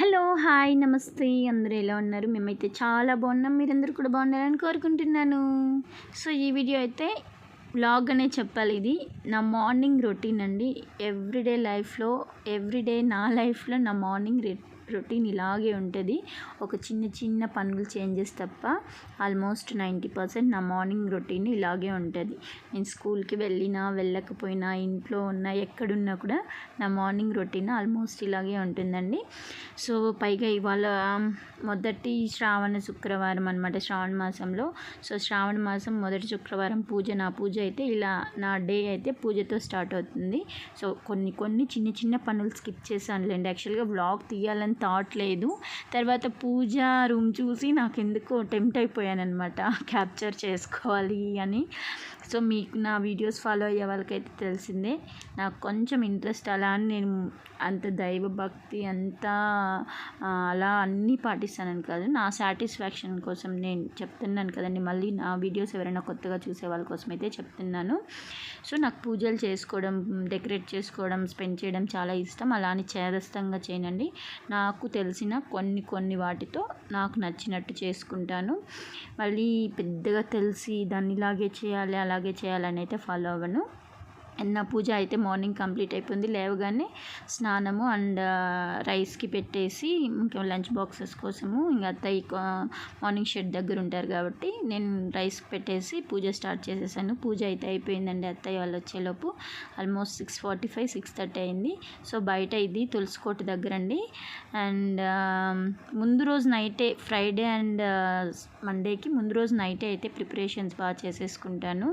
Hello hi నమస్తే. అందరూ ఎలా ఉన్నారు? మేమైతే చాలా బాగున్నాం. మీరందరూ కూడా బాగున్నారని కోరుకుంటున్నాను. సో ఈ వీడియో అయితే బ్లాగ్ అనే చెప్పాలి. ఇది నా మార్నింగ్ రొటీన్ అండి. ఎవ్రీడే లైఫ్లో ఎవ్రీడే నా లైఫ్లో నా మార్నింగ్ రొటీన్ ఇలాగే ఉంటుంది. ఒక చిన్న చిన్న పనులు చేంజెస్ తప్ప ఆల్మోస్ట్ నైంటీ పర్సెంట్ నా మార్నింగ్ రొటీన్ ఇలాగే ఉంటుంది. నేను స్కూల్కి వెళ్ళినా వెళ్ళకపోయినా ఇంట్లో ఉన్నా ఎక్కడున్నా కూడా నా మార్నింగ్ రొటీన్ ఆల్మోస్ట్ ఇలాగే ఉంటుందండి. సో పైగా ఇవాళ మొదటి శ్రావణ శుక్రవారం అనమాట శ్రావణ మాసంలో. సో శ్రావణ మాసం మొదటి శుక్రవారం పూజ నా పూజ అయితే ఇలా నా డే అయితే పూజతో స్టార్ట్ అవుతుంది. సో కొన్ని కొన్ని చిన్న చిన్న పనులు స్కిప్ చేశానులేండి. యాక్చువల్గా వ్లాగ్ తీయాలని థాట్ లేదు. తర్వాత పూజ రూమ్ చూసి నాకు ఎందుకో టెంప్ట్ అయిపోయాను అనమాట క్యాప్చర్ చేసుకోవాలి అని. సో మీకు నా వీడియోస్ ఫాలో అయ్యే వాళ్ళకైతే తెలిసిందే. నాకు కొంచెం ఇంట్రెస్ట్ అలా అని నేను అంత దైవభక్తి అంతా అలా అన్నీ పాటిస్తానని కాదు. నా సాటిస్ఫాక్షన్ కోసం నేను చెప్తున్నాను కదండి. మళ్ళీ నా వీడియోస్ ఎవరైనా కొత్తగా చూసే వాళ్ళ కోసం అయితే చెప్తున్నాను. సో నాకు పూజలు చేసుకోవడం డెకరేట్ చేసుకోవడం స్పెండ్ చేయడం చాలా ఇష్టం. అలా అని చేదస్తంగా చేయనండి. నాకు తెలిసిన కొన్ని కొన్ని వాటితో నాకు నచ్చినట్టు చేసుకుంటాను. మళ్ళీ పెద్దగా తెలిసి దాన్ని ఇలాగే చేయాలి అలాగే చేయాలని అయితే ఫాలో అవ్వను. నా పూజ అయితే మార్నింగ్ కంప్లీట్ అయిపోయింది. లేవగానే స్నానము అండ్ రైస్కి పెట్టేసి ఇంకా లంచ్ బాక్సెస్ కోసము ఇంకా అత్తయ్య మార్నింగ్ షెడ్ దగ్గర ఉంటారు కాబట్టి నేను రైస్ పెట్టేసి పూజ స్టార్ట్ చేసేసాను. పూజ అయితే అయిపోయిందండి అత్తయ్య వాళ్ళు వచ్చేలోపు. Almost six forty five six thirty అయింది. సో బయట ఇది తులసికోట దగ్గర అండి అండ్ ముందు రోజు నైటే ఫ్రైడే అండ్ మండేకి ముందు రోజు నైటే అయితే ప్రిపరేషన్స్ బాగా చేసేసుకుంటాను.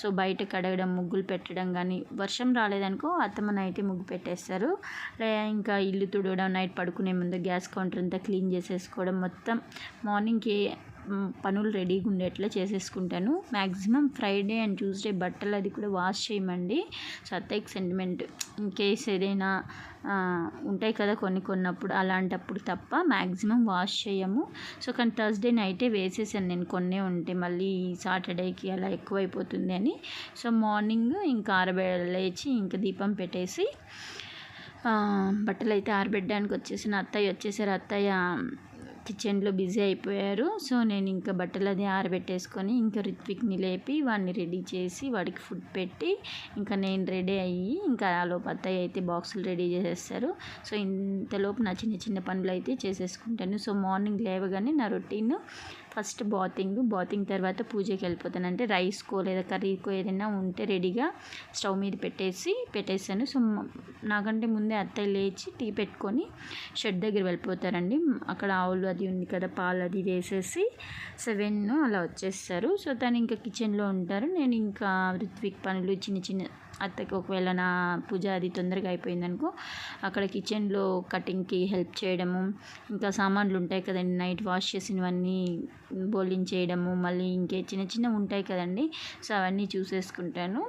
సో బయట కడగడం ముగ్గులు పెట్టడం కానీ కానీ వర్షం రాలేదనుకో అత్తమ్మ నైటే ముగ్గు పెట్టేస్తారు. ఇంకా ఇల్లు తుడవడం నైట్ పడుకునే ముందు గ్యాస్ కౌంటర్ అంతా క్లీన్ చేసేసుకోవడం మొత్తం మార్నింగ్కి పనులు రెడీగా ఉండేట్లా చేసేసుకుంటాను. మ్యాక్సిమం ఫ్రైడే అండ్ ట్యూస్డే బట్టలు అది కూడా వాష్ చేయమండి. సో సెంటిమెంట్ ఇన్ కేస్ ఏదైనా ఉంటాయి కదా కొన్ని కొన్నప్పుడు అలాంటప్పుడు తప్ప మ్యాక్సిమం వాష్ చేయము. సో కానీ థర్స్డే నైటే వేసేసాను నేను కొన్నే ఉంటే మళ్ళీ సాటర్డేకి అలా ఎక్కువైపోతుంది అని. సో మార్నింగ్ ఇంకా ఆరబెడ లేచి ఇంకా దీపం పెట్టేసి బట్టలు అయితే ఆరబెట్టడానికి వచ్చేసిన. అత్తయ్య వచ్చేసారు. అత్తయ్య కిచెన్లో బిజీ అయిపోయారు. సో నేను ఇంకా బట్టలు అది ఆరబెట్టేసుకొని ఇంకా రిత్విక్ని లేపి వాడిని రెడీ చేసి వాడికి ఫుడ్ పెట్టి ఇంకా నేను రెడీ అయ్యి ఇంకా ఆలోపు అత్తయ్య అయితే బాక్సులు రెడీ చేసేస్తారు. సో ఇంతలోపు నా చిన్న చిన్న పనులు అయితే చేసేసుకుంటాను. సో మార్నింగ్ లేవగానే నా రొటీన్ ఫస్ట్ బాతింగ్ బాతింగ్ తర్వాత పూజకి వెళ్ళిపోతాను. అంటే రైస్కో లేదా కర్రీకో ఏదైనా ఉంటే రెడీగా స్టవ్ మీద పెట్టేసి పెట్టేశాను సో నాకంటే ముందే అత్తయ్య లేచి టీ పెట్టుకొని షెడ్ దగ్గర వెళ్ళిపోతారండి. అక్కడ ఆవులు అది ఉంది కదా పాలు అది వేసేసి సెవెన్ అలా వచ్చేస్తారు. సో తను ఇంకా కిచెన్లో ఉంటారు. నేను ఇంకా ఋత్విక్ పనులు చిన్న చిన్న అత్తకి ఒకవేళ నా పూజ అది తొందరగా అయిపోయిందనుకో అక్కడ కిచెన్లో కటింగ్కి హెల్ప్ చేయడము ఇంకా సామాన్లు ఉంటాయి కదండి నైట్ వాష్ చేసినవన్నీ బౌలింగ్ చేయడము మళ్ళీ ఇంకే చిన్న చిన్నవి ఉంటాయి కదండి సో అవన్నీ చూసేసుకుంటాను.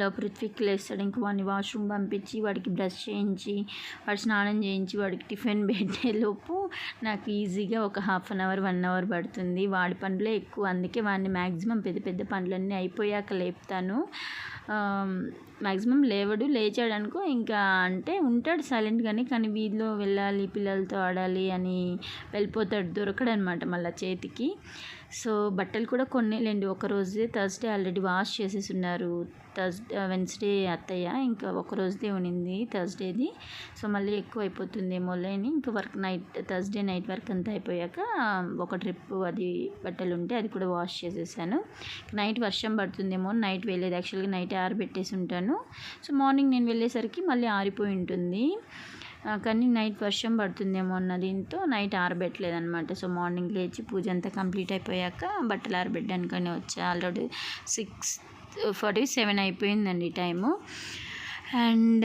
లోపల ఋత్విక్ లేస్తాడు. ఇంక వాడిని వాష్రూమ్ పంపించి వాడికి బ్రష్ చేయించి వాడు స్నానం చేయించి వాడికి టిఫిన్ పెట్టేలోపు నాకు ఈజీగా ఒక half an hour one hour పడుతుంది. వాడి పనులే ఎక్కువ. అందుకే వాడిని మ్యాక్సిమం పెద్ద పెద్ద పనులన్నీ అయిపోయాక లేపుతాను. మ్యాక్సిమం లేవడు లేచాడు అనుకో ఇంకా అంటే ఉంటాడు సైలెంట్గానే కానీ వీధిలో వెళ్ళాలి పిల్లలతో ఆడాలి అని వెళ్ళిపోతాడు దొరకడనమాట మళ్ళీ చేతికి. సో బట్టలు కూడా కొన్నేలేండి. ఒకరోజే థర్స్డే ఆల్రెడీ వాష్ చేసేసి ఉన్నారు థర్స్డే వెన్స్డే అత్తయ్య ఇంకా ఒక రోజుదే ఉనింది థర్స్డేది. సో మళ్ళీ ఎక్కువ అయిపోతుందేమో లేని ఇంకా work night Thursday night work అంతా అయిపోయాక ఒక ట్రిప్ అది బట్టలు ఉంటే అది కూడా వాష్ చేసేసాను. నైట్ వర్షం పడుతుందేమో నైట్ వెళ్ళేది యాక్చువల్గా నైట్ ఆరబెట్టేసి ఉంటాను. సో మార్నింగ్ నేను వెళ్ళేసరికి మళ్ళీ ఆరిపోయి ఉంటుంది. కానీ నైట్ వర్షం పడుతుందేమో అన్న దీంతో నైట్ ఆరబెట్టలేదు అనమాట సో మార్నింగ్ లేచి పూజ అంతా కంప్లీట్ అయిపోయాక బట్టలు ఆరబెట్టడానికని వచ్చా ఆల్రెడీ సిక్స్ ఫార్టీ సెవెన్ అయిపోయిందండి టైము. అండ్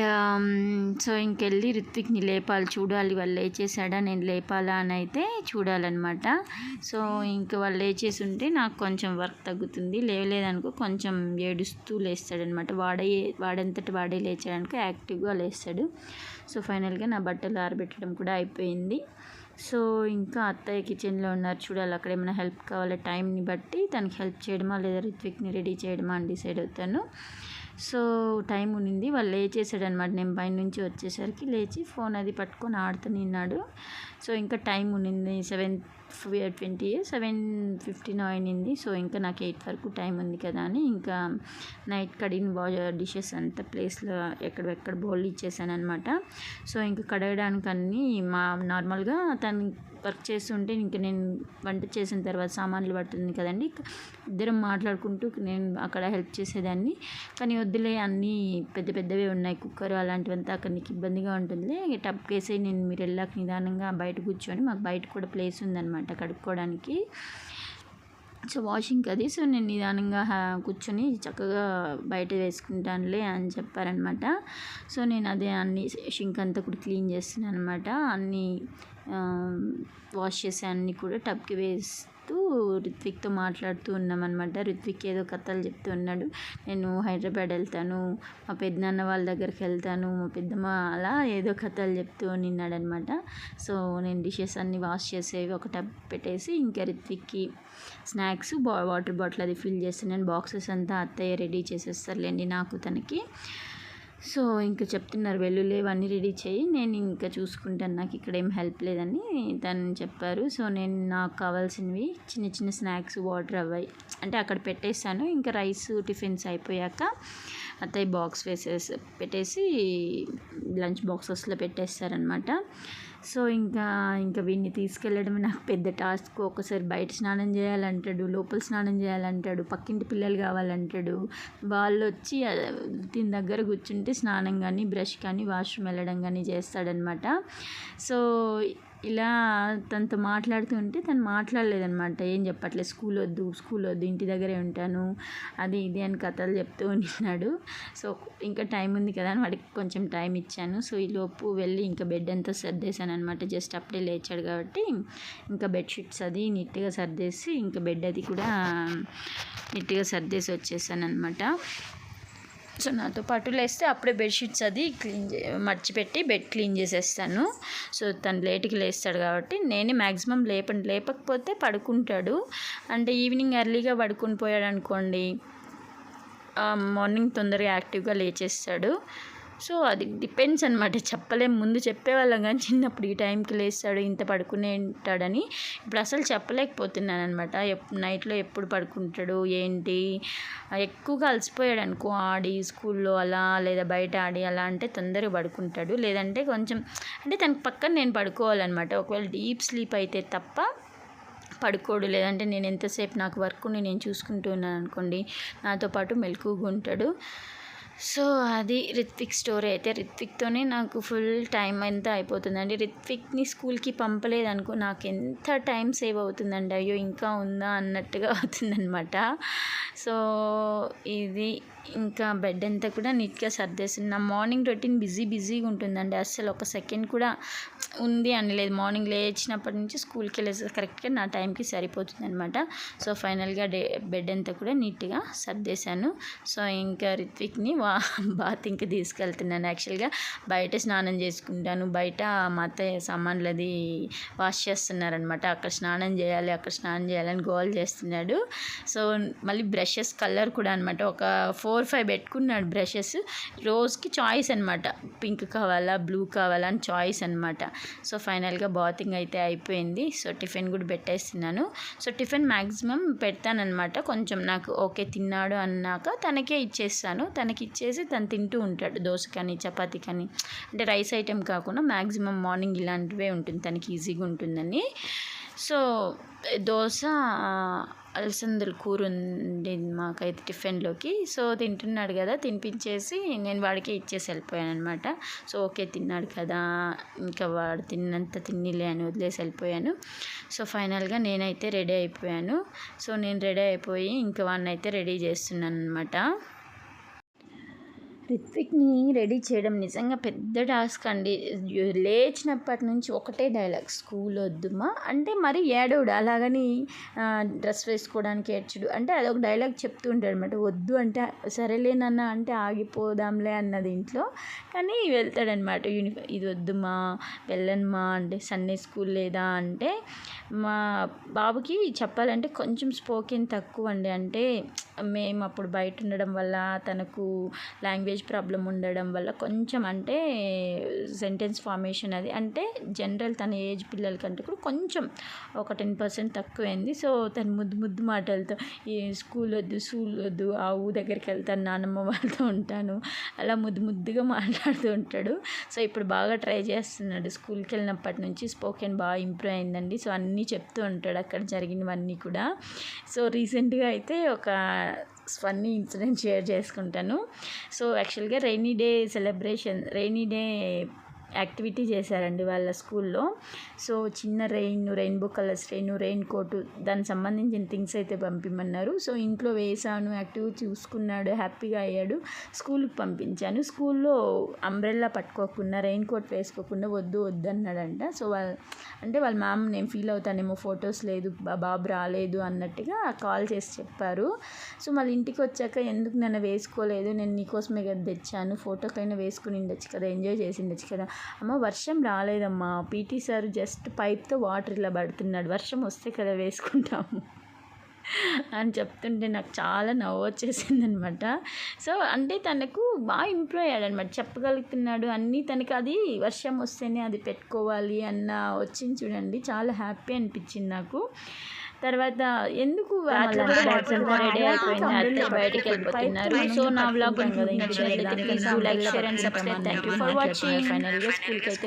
సో ఇంకెళ్ళి రిత్విక్ని లేపాలి చూడాలి. వాళ్ళు లేచేసాడా నేను లేపాలా అని అయితే చూడాలన్నమాట. సో ఇంక వాళ్ళు లేచేసి ఉంటే నాకు కొంచెం వర్క్ తగ్గుతుంది. లేవలేదనుకో కొంచెం ఏడుస్తూ లేస్తాడనమాట వాడే వాడంతటి వాడే లేచాడనుకో యాక్టివ్గా లేస్తాడు. సో ఫైనల్గా నా బట్టలు ఆరబెట్టడం కూడా అయిపోయింది. సో ఇంకా అత్తయ్య కిచెన్లో ఉన్నారు చూడాలి అక్కడ ఏమైనా హెల్ప్ కావాలా టైంని బట్టి. తనకి హెల్ప్ చేయడమా లేదా రిత్విక్ని రెడీ చేయడమా అని డిసైడ్ అవుతాను. సో టైం ఉన్నింది వాళ్ళు లేచేసాడనమాట నేను పైన నుంచి వచ్చేసరికి లేచి ఫోన్ అది పట్టుకొని ఆడుతూ నిన్నాడు. సో ఇంకా టైం ఉన్నింది సెవెన్ ట్వంటీ సెవెన్ ఫిఫ్టీన్ అయింది సో ఇంకా నాకు ఎయిట్ వరకు టైం ఉంది కదా అని ఇంకా నైట్ కడిగిన బా డిషెస్ అంతా ప్లేస్లో ఎక్కడెక్కడ బౌల్ ఇచ్చేసాను అనమాట సో ఇంకా కడగడానికి అన్నీ మా నార్మల్గా తను వర్క్ చేస్తుంటే ఇంక నేను వంట చేసిన తర్వాత సామాన్లు పడుతుంది కదండి. ఇద్దరం మాట్లాడుకుంటూ నేను అక్కడ హెల్ప్ చేసేదాన్ని. కానీ వద్దులే అన్నీ పెద్ద పెద్దవే ఉన్నాయి. కుక్కర్ అలాంటివంతా అక్కడ నీకు ఇబ్బందిగా ఉంటుంది టప్ కేసే నేను మీరు వెళ్ళాక నిదానంగా బయట కూర్చొని మాకు బయట కూడా ప్లేస్ ఉందన్నమాట. కడుక్కోవడానికి. సో వాషింగ్ అది. సో నేను నిదానంగా కూర్చొని చక్కగా బయట వేసుకుంటానులే అని చెప్పారనమాట సో నేను అదే అన్ని షింక్ అంతా కూడా క్లీన్ చేస్తున్నాను అనమాట అన్నీ వాష్ చేసే అన్నీ కూడా టబ్కి వేస్తూ రిత్విక్తో మాట్లాడుతూ ఉన్నామన్నమాట. రిత్విక్ ఏదో కథలు చెప్తూ ఉన్నాడు. నేను హైదరాబాద్ వెళ్తాను మా పెద్దనాన్న వాళ్ళ దగ్గరికి వెళ్తాను మా పెద్దమ్మ అలా ఏదో కథలు చెప్తూ నిన్నాడనమాట సో నేను డిషెస్ అన్నీ వాష్ చేసేవి ఒక టబ్ పెట్టేసి ఇంకా రిత్విక్కి స్నాక్స్ బా వాటర్ బాటిల్ అది ఫిల్ చేస్తున్నాను బాక్సెస్ అంతా అత్తయ్య రెడీ చేసేస్తారులేండి నాకు తనకి. సో ఇంకా చెప్తున్నారు వెల్లుల్లి ఇవన్నీ రెడీ చేయి. నేను ఇంకా చూసుకుంటాను. నాకు ఇక్కడ ఏం హెల్ప్ లేదని తను చెప్పారు. సో నేను నాకు కావాల్సినవి చిన్న చిన్న స్నాక్స్ వాటర్ అవ్వాయి అంటే అక్కడ పెట్టేస్తాను ఇంకా రైస్ టిఫిన్స్ అయిపోయాక అత్తయ్య బాక్స్ వేసేసి పెట్టేసి లంచ్ బాక్సెస్లో పెట్టేస్తారనమాట సో ఇంకా ఇంకా వీడిని తీసుకెళ్ళడం నాకు పెద్ద టాస్క్. ఒకసారి బయట స్నానం చేయాలంటాడు లోపల స్నానం చేయాలంటాడు పక్కింటి పిల్లలు కావాలంటాడు. వాళ్ళు వచ్చి దీని దగ్గర కూర్చుంటే స్నానం కానీ బ్రష్ కానీ వాష్రూమ్ వెళ్ళడం కానీ చేస్తాడనమాట సో ఇలా తనతో మాట్లాడుతూ ఉంటే తను మాట్లాడలేదనమాట ఏం చెప్పట్లేదు. స్కూల్ వద్దు స్కూల్ వద్దు ఇంటి దగ్గరే ఉంటాను అది ఇది అని కథలు చెప్తూ ఉంటున్నాడు సో ఇంకా టైం ఉంది కదా అని వాడికి కొంచెం టైం ఇచ్చాను. సో ఈ లోపు వెళ్ళి ఇంకా బెడ్ అంతా సర్దేశాను అనమాట జస్ట్ అప్పుడే లేచాడు కాబట్టి ఇంకా బెడ్షీట్స్ అది నీట్గా సర్దేసి ఇంకా బెడ్ అది కూడా నీట్గా సర్దేసి వచ్చేసాను అనమాట సో నాతో పాటు లేస్తే అప్పుడే బెడ్షీట్స్ అది క్లీన్ చే మర్చిపెట్టి బెడ్ క్లీన్ చేసేస్తాను. సో తను లేట్కి లేస్తాడు కాబట్టి నేనే మ్యాక్సిమం లేప లేపకపోతే పడుకుంటాడు. అంటే ఈవినింగ్ ఎర్లీగా పడుకుని పోయాడు అనుకోండి మార్నింగ్ తొందరగా యాక్టివ్గా లేచేస్తాడు. సో అది డిపెండ్స్ అనమాట చెప్పలేం. ముందు చెప్పేవాళ్ళం కానీ చిన్నప్పుడు ఈ టైంకి లేస్తాడు ఇంత పడుకునే ఉంటాడని. ఇప్పుడు అసలు చెప్పలేకపోతున్నాను అనమాట నైట్లో ఎప్పుడు పడుకుంటాడు ఏంటి? ఎక్కువగా అలసిపోయాడు అనుకో ఆడి స్కూల్లో అలా లేదా బయట ఆడి అలా అంటే తొందరగా పడుకుంటాడు. లేదంటే కొంచెం అంటే తనకు పక్కన నేను పడుకోవాలన్నమాట. ఒకవేళ డీప్ స్లీప్ అయితే తప్ప పడుకోడు. లేదంటే నేను ఎంతసేపు నాకు వర్క్ని నేను చూసుకుంటూ ఉన్నాను అనుకోండి నాతో పాటు మెలకుగా ఉంటాడు. సో అది రిత్విక్ స్టోరీ అయితే. రిత్విక్తోనే నాకు ఫుల్ టైం ఎంత అయిపోతుందండి. రిత్విక్ని స్కూల్కి పంపలేదనుకో నాకు ఎంత టైం సేవ్ అవుతుందండి. అయ్యో ఇంకా ఉందా అన్నట్టుగా అవుతుందనమాట సో ఇది ఇంకా బెడ్ అంతా కూడా నీట్గా సర్దేసింది. నా మార్నింగ్ రొటీన్ బిజీ బిజీగా ఉంటుందండి. అస్సలు ఒక సెకండ్ కూడా ఉంది అని లేదు మార్నింగ్ లేచినప్పటి నుంచి స్కూల్కి వెళ్ళేసి కరెక్ట్గా నా టైంకి సరిపోతుంది అనమాట సో ఫైనల్గా డే బెడ్ అంతా కూడా నీట్గా సర్దేశాను. సో ఇంకా రిత్విక్ని వా బాతింగ్కి తీసుకెళ్తున్నాను. యాక్చువల్గా బయట స్నానం చేసుకుంటాను. బయట మా అత్తయ్య సామాన్లు అది వాష్ చేస్తున్నారనమాట అక్కడ స్నానం చేయాలి అక్కడ స్నానం చేయాలని గోల్ చేస్తున్నాడు. సో మళ్ళీ బ్రషెస్ కలర్ కూడా అనమాట ఒక ఫోర్ ఫోర్ ఫైవ్ పెట్టుకున్నాడు బ్రషెస్. రోజుకి చాయిస్ అనమాట పింక్ కావాలా బ్లూ కావాలా అని చాయిస్ అనమాట సో ఫైనల్గా బాతింగ్ అయితే అయిపోయింది. సో టిఫిన్ కూడా పెట్టేస్తున్నాను. సో టిఫిన్ మ్యాక్సిమం పెడతానమాట కొంచెం నాకు ఓకే తిన్నాడు అన్నాక తనకే ఇచ్చేస్తాను. తనకి ఇచ్చేసి తను తింటూ ఉంటాడు. దోశ కానీ చపాతీ కానీ అంటే రైస్ ఐటెం కాకుండా మ్యాక్సిమం మార్నింగ్ ఇలాంటివే ఉంటుంది. తనకి ఈజీగా ఉంటుందని. సో దోశ అలసందల కూర ఉంది మాకైతే టిఫిన్లోకి. సో తింటున్నాడు కదా తినిపించేసి నేను వాడికి ఇచ్చేసి వెళ్ళిపోయాను అనమాట సో ఓకే తిన్నాడు కదా ఇంకా వాడు తిన్నంత తిన్నిలే అని వదిలేసి వెళ్ళిపోయాను. సో ఫైనల్గా నేనైతే రెడీ అయిపోయాను. సో నేను రెడీ అయిపోయి ఇంకా వాడిని అయితే రెడీ చేస్తున్నాను అనమాట రిత్విక్ని రెడీ చేయడం నిజంగా పెద్ద టాస్క్ అండి. లేచినప్పటి నుంచి ఒకటే డైలాగ్ స్కూల్ వద్దుమా? అంటే మరి ఏడోడు అలాగని డ్రెస్ వేసుకోవడానికి ఏడ్చుడు. అంటే అదొక డైలాగ్ చెప్తూ ఉంటాడు అనమాట వద్దు అంటే సరేలేనన్నా అంటే ఆగిపోదాంలే అన్నది ఇంట్లో. కానీ వెళ్తాడనమాట యూనిఫామ్ ఇది వద్దుమా? వెళ్ళనుమా? అంటే సన్నే స్కూల్ లేదా? అంటే మా బాబుకి చెప్పాలంటే కొంచెం స్పోకెన్ తక్కువ అండి. అంటే మేము అప్పుడు బయట ఉండడం వల్ల తనకు లాంగ్వేజ్ ప్రాబ్లం ఉండడం వల్ల కొంచెం అంటే సెంటెన్స్ ఫార్మేషన్ అది. అంటే జనరల్ తన ఏజ్ పిల్లల కంటే కూడా కొంచెం ఒక టెన్ పర్సెంట్ తక్కువైంది. సో తను ముద్దు ముద్దు మాటలతో ఈ స్కూల్ వద్దు స్కూల్ వద్దు ఆ ఊ దగ్గరికి వెళ్తాను నానమ్మ వాళ్ళతో ఉంటాను. అలా ముద్దు ముద్దుగా మాట్లాడుతూ ఉంటాడు. సో ఇప్పుడు బాగా ట్రై చేస్తున్నాడు. స్కూల్కి వెళ్ళినప్పటి నుంచి స్పోకెన్ బాగా ఇంప్రూవ్ అయిందండి. సో అన్నీ చెప్తూ ఉంటాడు అక్కడ జరిగినవన్నీ కూడా. సో రీసెంట్గా అయితే ఒక ఫన్నీ ఇన్సిడెంట్ షేర్ చేసుకుంటాను. సో యాక్చువల్గా rainy day celebration rainy day activity చేశారండి వాళ్ళ స్కూల్లో. సో చిన్న rain rainbow colours rain rain coat దానికి సంబంధించిన థింగ్స్ అయితే పంపిమన్నారు. సో ఇంట్లో వేసాను యాక్టివ్ చూసుకున్నాడు హ్యాపీగా అయ్యాడు స్కూల్కి పంపించాను. స్కూల్లో అంబ్రెల్లా పట్టుకోకుండా రెయిన్ కోట్ వేసుకోకుండా వద్దు వద్దు అన్నాడంట సో వాళ్ళ అంటే వాళ్ళ మ్యామ్ నేను ఫీల్ అవుతానేమో ఫొటోస్ లేదు బాబు రాలేదు అన్నట్టుగా కాల్ చేసి చెప్పారు. సో మళ్ళీ ఇంటికి వచ్చాక ఎందుకు నన్ను వేసుకోలేదు నేను నీకోసమే కదా తెచ్చాను ఫోటోకైనా వేసుకుని ఉండొచ్చు కదా ఎంజాయ్ చేసి ఉండొచ్చు కదా అమ్మ వర్షం రాలేదమ్మా. పీటీ సార్ జస్ట్ పైప్తో వాటర్ ఇలా పడుతున్నాడు. వర్షం వస్తే కదా వేసుకుంటాము అని చెప్తుంటే నాకు చాలా నవ్వు వచ్చేసింది అనమాట సో అంటే తనకు బాగా ఇంప్రూవ్ అయ్యాడనమాట. చెప్పగలుగుతున్నాడు అన్నీ. తనకి అది వర్షం వస్తేనే అది పెట్టుకోవాలి అన్న వచ్చింది చూడండి. చాలా హ్యాపీ అనిపించింది నాకు. తర్వాత ఎందుకు రెడీ అయిపోయింది? అత్తే బయటికి వెళ్ళిపోతున్నారు. సో నా blog please like share and subscribe thank you for watching ఫైనల్గా స్కూల్కి అయితే